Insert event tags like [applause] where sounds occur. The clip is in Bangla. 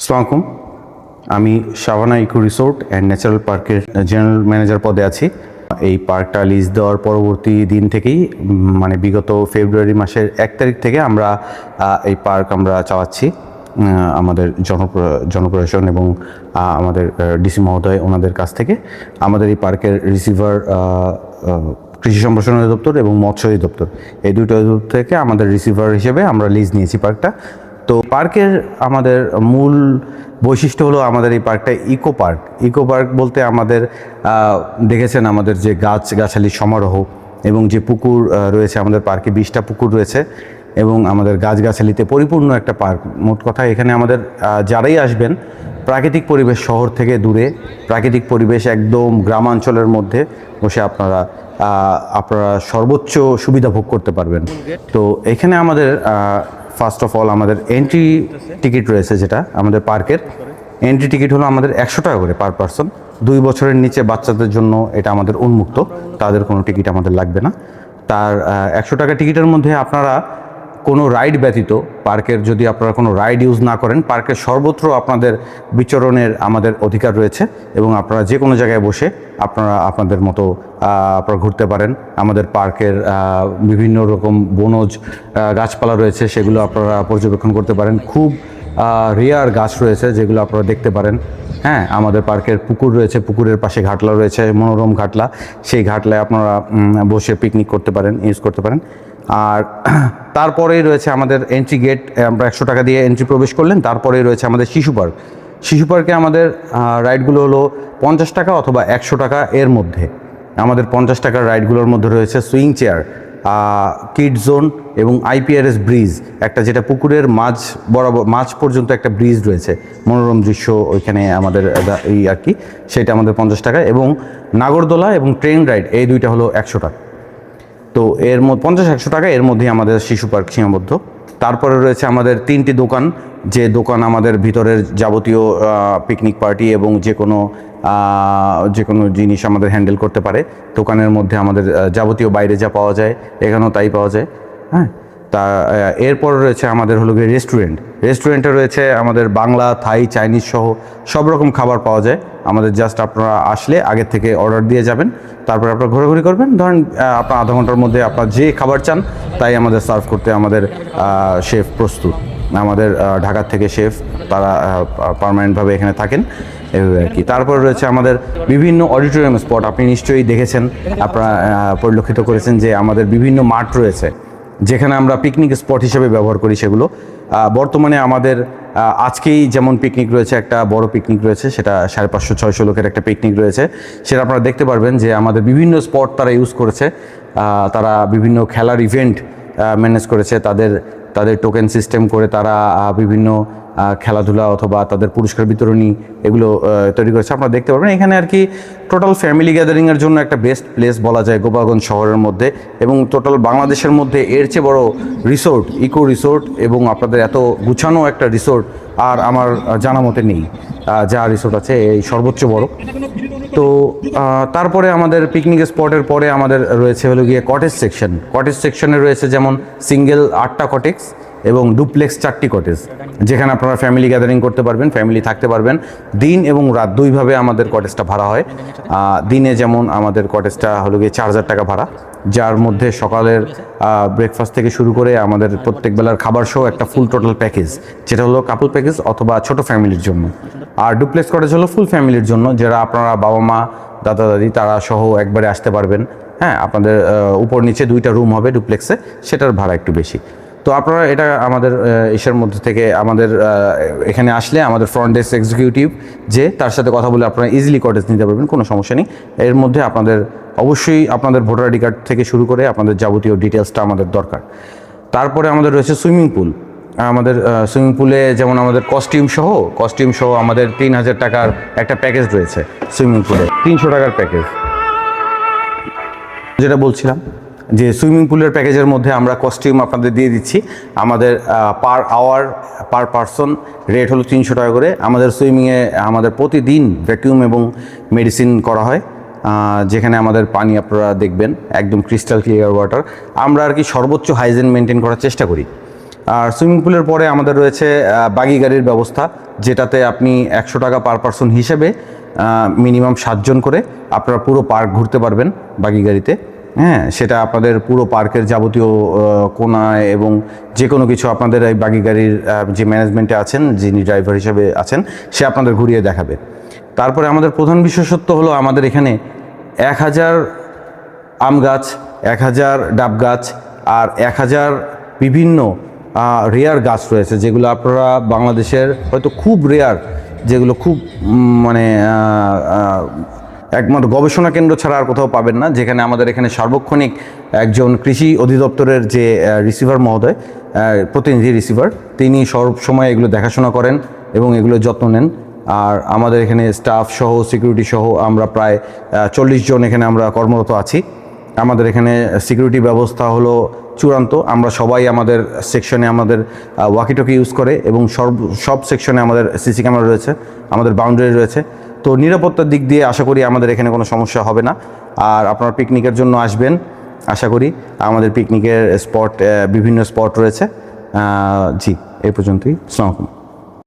আসসালামাইকুম আমি Shabana eco resort and natural পার্কের জেনারেল ম্যানেজার পদে আছি। এই পার্কটা লিজ দেওয়ার পরবর্তী দিন থেকেই মানে বিগত ফেব্রুয়ারি মাসের এক তারিখ থেকে আমরা এই পার্ক আমরা চালাচ্ছি। আমাদের জনপ্র- জনপ্রশাসন এবং আমাদের ডিসি মহোদয় ওনাদের কাছ থেকে। আমাদের এই পার্কের রিসিভার কৃষি সম্প্রসারণ অধিদপ্তর এবং মৎস্য অধিদপ্তর। এই দুটো অধিদপ্তর থেকে আমাদের রিসিভার হিসেবে আমরা লিজ নিয়েছি পার্কটা। তো পার্কের আমাদের মূল বৈশিষ্ট্য হলো আমাদের এই পার্কটা ইকো পার্ক। ইকো পার্ক বলতে আমাদের দেখেছেন আমাদের যে গাছ, গাছালি সমারোহ এবং যে পুকুর রয়েছে আমাদের পার্কে, বিশটা পুকুর রয়েছে এবং আমাদের গাছগাছালিতে পরিপূর্ণ একটা পার্ক। মোট কথা এখানে আমাদের যারাই আসবেন, প্রাকৃতিক পরিবেশ শহর থেকে দূরে, প্রাকৃতিক পরিবেশ একদম গ্রামাঞ্চলের মধ্যে বসে আপনারা আপনারা সর্বোচ্চ সুবিধা ভোগ করতে পারবেন। তো এখানে আমাদের ফার্স্ট অফ অল আমাদের এন্ট্রি টিকিট রয়েছে যেটা আমাদের পার্কের এন্ট্রি টিকিট হলো আমাদের একশো টাকা করে পার পার্সন দুই বছরের নিচে বাচ্চাদের জন্য এটা আমাদের উন্মুক্ত। তাদের কোনো টিকিট আমাদের লাগবে না। তার একশো টাকা টিকিটের মধ্যে আপনারা কোনো রাইড ব্যতীত পার্কের যদি আপনারা কোনো রাইড ইউজ না করেন, পার্কের সর্বত্র আপনাদের বিচরণের আমাদের অধিকার রয়েছে এবং আপনারা যে কোনো জায়গায় বসে আপনারা আপনাদের মতো আপনারা ঘুরতে পারেন। আমাদের পার্কের বিভিন্ন রকম বনজ গাছপালা রয়েছে, সেগুলো আপনারা পর্যবেক্ষণ করতে পারেন। খুব রেয়ার গাছ রয়েছে যেগুলো আপনারা দেখতে পারেন। হ্যাঁ আমাদের পার্কের পুকুর রয়েছে, পুকুরের পাশে ঘাটলা রয়েছে, মনোরম ঘাটলা। সেই ঘাটলায় আপনারা বসে পিকনিক করতে পারেন ইউজ করতে পারেন। আর [clears throat] তারপরেই রয়েছে আমাদের এন্ট্রি গেট আমরা একশো টাকা দিয়ে এন্ট্রি প্রবেশ করলেন, তারপরেই রয়েছে আমাদের শিশু পার্ক শিশু পার্কে আমাদের রাইডগুলো হলো পঞ্চাশ টাকা অথবা একশো টাকা এর মধ্যে। আমাদের পঞ্চাশ টাকার রাইডগুলোর মধ্যে রয়েছে সুইং চেয়ার কিড জোন এবং আইপিআরএস ব্রিজ একটা যেটা পুকুরের মাঝ বরাবর, মাঝ পর্যন্ত একটা ব্রিজ রয়েছে। মনোরম দৃশ্য ওইখানে আমাদের এই আর কি, সেটা আমাদের পঞ্চাশ টাকা এবং নাগরদোলা এবং ট্রেন রাইড এই দুইটা হলো একশো টাকা। তো এর মধ্যে পঞ্চাশ একশো টাকা এর মধ্যেই আমাদের শিশু পার্ক সীমাবদ্ধ। তারপরে রয়েছে আমাদের তিনটি দোকান, যে দোকান আমাদের ভিতরের যাবতীয় পিকনিক পার্টি এবং যে কোনো যে কোনো জিনিস আমাদের হ্যান্ডেল করতে পারে। দোকানের মধ্যে আমাদের যাবতীয় বাইরে যা পাওয়া যায়, এখানেও তাই পাওয়া যায় হ্যাঁ? তা এরপর রয়েছে আমাদের হলো গিয়ে রেস্টুরেন্ট রেস্টুরেন্টে রয়েছে আমাদের বাংলা, থাই, চাইনিজ সহ সব রকম খাবার পাওয়া যায়। আমাদের জাস্ট আপনারা আসলে আগের থেকে অর্ডার দিয়ে যাবেন। তারপর আপনারা ঘোরাঘুরি করবেন। ধরেন আপনার আধা ঘণ্টার মধ্যে আপনার যে খাবার চান, তাই আমাদের সার্ভ করতে আমাদের শেফ প্রস্তুত। আমাদের ঢাকার থেকে শেফ তারা পার্মানেন্টভাবে এখানে থাকেন। এভাবে আর কি। তারপর রয়েছে আমাদের বিভিন্ন অডিটোরিয়াম স্পট আপনি নিশ্চয়ই দেখেছেন, আপনারা পরিলক্ষিত করেছেন যে আমাদের বিভিন্ন মাঠ রয়েছে। যেখানে আমরা পিকনিক স্পট হিসেবে ব্যবহার করি সেগুলো। বর্তমানে আমাদের আজকেই যেমন পিকনিক রয়েছে একটা বড় পিকনিক রয়েছে, সেটা সাড়ে পাঁচশো, ছয়শো লোকের একটা পিকনিক রয়েছে। সেটা আপনারা দেখতে পারবেন যে আমাদের বিভিন্ন স্পট তারা ইউজ করেছে। তারা বিভিন্ন খেলার ইভেন্ট ম্যানেজ করেছে। তাদের তাদের টোকেন সিস্টেম করে তারা বিভিন্ন খেলাধুলা অথবা তাদের পুরস্কার বিতরণী এগুলো তৈরি করেছে। আপনারা দেখতে পারবেন এখানে আর কি টোটাল ফ্যামিলি গ্যাদারিংয়ের জন্য একটা বেস্ট প্লেস বলা যায় গোপালগঞ্জ শহরের মধ্যে এবং টোটাল বাংলাদেশের মধ্যে এর চেয়ে বড় রিসোর্ট ইকো রিসোর্ট এবং আপনাদের এত গুছানো একটা রিসোর্ট আর আমার জানা মতে নেই। যা রিসোর্ট আছে, এই সর্বোচ্চ বড়। তো তারপরে আমাদের পিকনিক স্পটের পরে আমাদের রয়েছে হলো গিয়ে কটেজ সেকশন কটেজ সেকশনে রয়েছে যেমন সিঙ্গেল আটটা কটেজ এবং ডুপ্লেক্স চারটি কটেজ যেখানে আপনারা ফ্যামিলি গ্যাদারিং করতে পারবেন ফ্যামিলি থাকতে পারবেন। দিন এবং রাত দুইভাবে আমাদের কটেজটা ভাড়া হয়। দিনে যেমন আমাদের কটেজটা হলো গিয়ে চার হাজার টাকা ভাড়া। যার মধ্যে সকালের ব্রেকফাস্ট থেকে শুরু করে আমাদের প্রত্যেক বেলার খাবার সহ একটা ফুল টোটাল প্যাকেজ যেটা হলো কাপল প্যাকেজ অথবা ছোট ফ্যামিলির জন্য। আর ডুপ্লেক্স কটেজ হলো ফুল ফ্যামিলির জন্য যারা আপনারা বাবা মা, দাদা, দাদি, তারা সহ একবারে আসতে পারবেন। হ্যাঁ আপনাদের উপর নিচে দুইটা রুম হবে ডুপ্লেক্সে সেটার ভাড়া একটু বেশি। তো আপনারা এটা আমাদের ইসের মধ্যে থেকে আমাদের এখানে আসলে আমাদের ফ্রন্ট ডেস্ক এক্সিকিউটিভ যে, তার সাথে কথা বলে আপনারা ইজিলি কটেজ নিতে পারবেন, কোনো সমস্যা নেই। এর মধ্যে আপনাদের, অবশ্যই আপনাদের ভোটার আইডি কার্ড থেকে শুরু করে আপনাদের যাবতীয় ডিটেলসটা আমাদের দরকার। তারপরে আমাদের রয়েছে সুইমিং পুল আমাদের সুইমিং পুলে যেমন আমাদের কস্টিউম সহ কস্টিউম সহ আমাদের তিন হাজার টাকার একটা প্যাকেজ রয়েছে সুইমিং পুলে। তিনশো টাকার প্যাকেজ যেটা বলছিলাম যে সুইমিং পুলের প্যাকেজের মধ্যে আমরা কস্টিউম আপনাদের দিয়ে দিচ্ছি। আমাদের per hour per person rate হলো তিনশো টাকা করে। আমাদের সুইমিংয়ে আমাদের প্রতিদিন ভ্যাকিউম এবং মেডিসিন করা হয় যেখানে আমাদের পানি আপনারা দেখবেন, একদম ক্রিস্টাল ক্লিয়ার ওয়াটার আমরা আর কি সর্বোচ্চ হাইজিন মেনটেন করার চেষ্টা করি। আর সুইমিং পুলের পরে আমাদের রয়েছে বাগি গাড়ির ব্যবস্থা, যেটাতে আপনি একশো টাকা পার পারসন হিসেবে মিনিমাম সাতজন করে আপনারা পুরো পার্ক ঘুরতে পারবেন বাগি গাড়িতে। হ্যাঁ সেটা আপনাদের পুরো পার্কের যাবতীয় কোনায় এবং যে কোনো কিছু আপনাদের এই বাগি গাড়ির যে ম্যানেজমেন্টে আছেন, যিনি ড্রাইভার হিসেবে আছেন, সে আপনাদের ঘুরিয়ে দেখাবে। তারপরে আমাদের প্রধান বিশেষত্ব হলো আমাদের এখানে এক হাজার আম গাছ, এক হাজার ডাব গাছ আর এক হাজার বিভিন্ন রেয়ার গাছ রয়েছে, যেগুলো আপনারা বাংলাদেশের হয়তো খুব রেয়ার যেগুলো খুব মানে একমাত্র গবেষণা কেন্দ্র ছাড়া আর কোথাও পাবেন না, যেখানে আমাদের এখানে সার্বক্ষণিক একজন কৃষি অধিদপ্তরের যে রিসিভার মহোদয় প্রতিনিধি রিসিভার তিনি সব সময় এগুলো দেখাশোনা করেন এবং এগুলো যত্ন নেন। আর আমাদের এখানে স্টাফ সহ সিকিউরিটি সহ আমরা প্রায় চল্লিশ জন এখানে আমরা কর্মরত আছি। আমাদের এখানে সিকিউরিটি ব্যবস্থা হলো চূড়ান্ত। আমরা সবাই আমাদের সেকশনে আমাদের ওয়াকিটকি ইউজ করে এবং সব সব সেকশনে আমাদের সিসি ক্যামেরা রয়েছে, আমাদের বাউন্ডারি রয়েছে। তো নিরাপত্তার দিক দিয়ে আশা করি আমাদের এখানে কোনো সমস্যা হবে না। আর আপনারা পিকনিকের জন্য আসবেন, আশা করি। আমাদের পিকনিকের স্পট বিভিন্ন স্পট রয়েছে। জি, এই পর্যন্তই। আসসালামু